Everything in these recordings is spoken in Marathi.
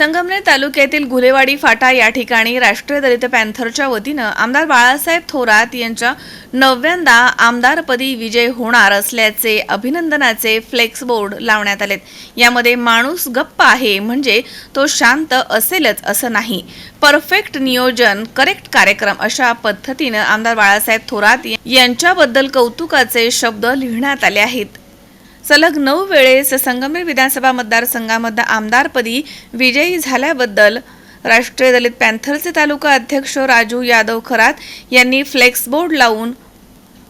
संगमनेर तालुक्यातील गुलेवाडी फाटा या ठिकाणी राष्ट्रीय दलित पॅन्थरच्या वतीनं आमदार बाळासाहेब थोरात यांच्या नव्यांदा आमदारपदी विजय होणार असल्याचे अभिनंदनाचे फ्लेक्स बोर्ड लावण्यात आलेत. यामध्ये माणूस गप्प आहे म्हणजे तो शांत असेलच असं नाही. परफेक्ट नियोजन करेक्ट कार्यक्रम अशा पद्धतीनं आमदार बाळासाहेब थोरात यांच्याबद्दल कौतुकाचे शब्द लिहिण्यात आले आहेत. सलग नऊ वेळेस संगमेर विधानसभा मतदारसंघामध्ये आमदारपदी विजयी झाल्याबद्दल राष्ट्रीय दलित पॅन्थरचे तालुका अध्यक्ष राजू यादव खरात यांनी फ्लेक्स बोर्ड लावून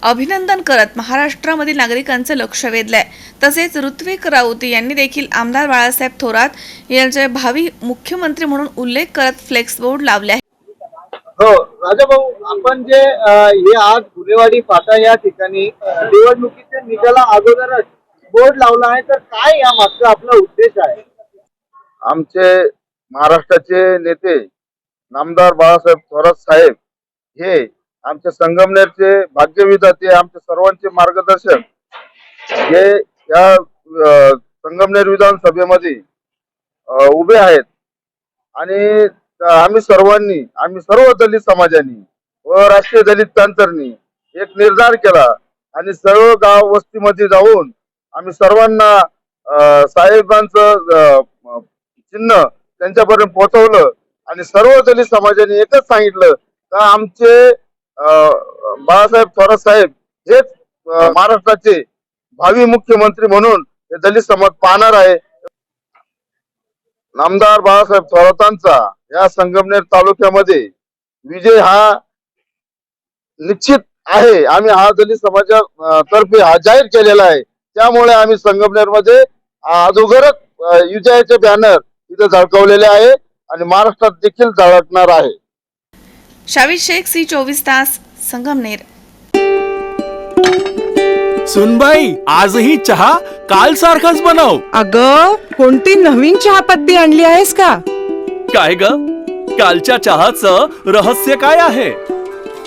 अभिनंदन करत महाराष्ट्रामधील नागरिकांचं लक्ष वेधलंय. तसेच ऋत्विक राऊत यांनी देखील आमदार बाळासाहेब थोरात यांचे भावी मुख्यमंत्री म्हणून उल्लेख करत फ्लेक्स बोर्ड लावले आहे. हो राजा भाऊ आपण जे हे आज गुन्हेवाडी पाटा या ठिकाणी निवडणुकीच्या निकाला अगोदरच बोर्ड लावला आहे तर काय या मागचा आपला उद्देश आहे? आमचे महाराष्ट्राचे नेते नामदार बाळासाहेब थोरात साहेब हे आमच्या संगमनेरचे भाग्यविधाते आमच्या सर्वांचे मार्गदर्शक हे या संगमनेर विधानसभेमध्ये उभे आहेत. आणि आम्ही सर्वांनी आम्ही सर्व दलित समाजानी व राष्ट्रीय दलित पॅंथरनी एक निर्धार केला आणि सर्व गाव वस्तीमध्ये जाऊन आम्ही सर्वांना साहेबांचं चिन्ह त्यांच्यापर्यंत पोहोचवलं आणि सर्व दलित समाजाने एकच सांगितलं का आमचे बाळासाहेब थोरात साहेब हेच महाराष्ट्राचे भावी मुख्यमंत्री म्हणून हे दलित समाज पाहणार आहे. नामदार बाळासाहेब थोरातांचा या संगमनेर तालुक्यामध्ये विजय हा निश्चित आहे. आम्ही हा दलित समाजा तर्फे हा जाहीर केलेला आहे. त्यामुळे आम्ही संगमनेरमध्ये अगोदरच अ, विजयाचे बॅनर इथं झळकवलेले आहे आणि महाराष्ट्रात देखील झळकणार आहे. शावीर शेख सी चोवीस तास संगमनेर. सुनबाई आजही चहा काल सारखाच बनव. अग कोणती नवीन चहापत्ती आणली आहेस का? काय ग? कालच्या चहाचं रहस्य काय आहे?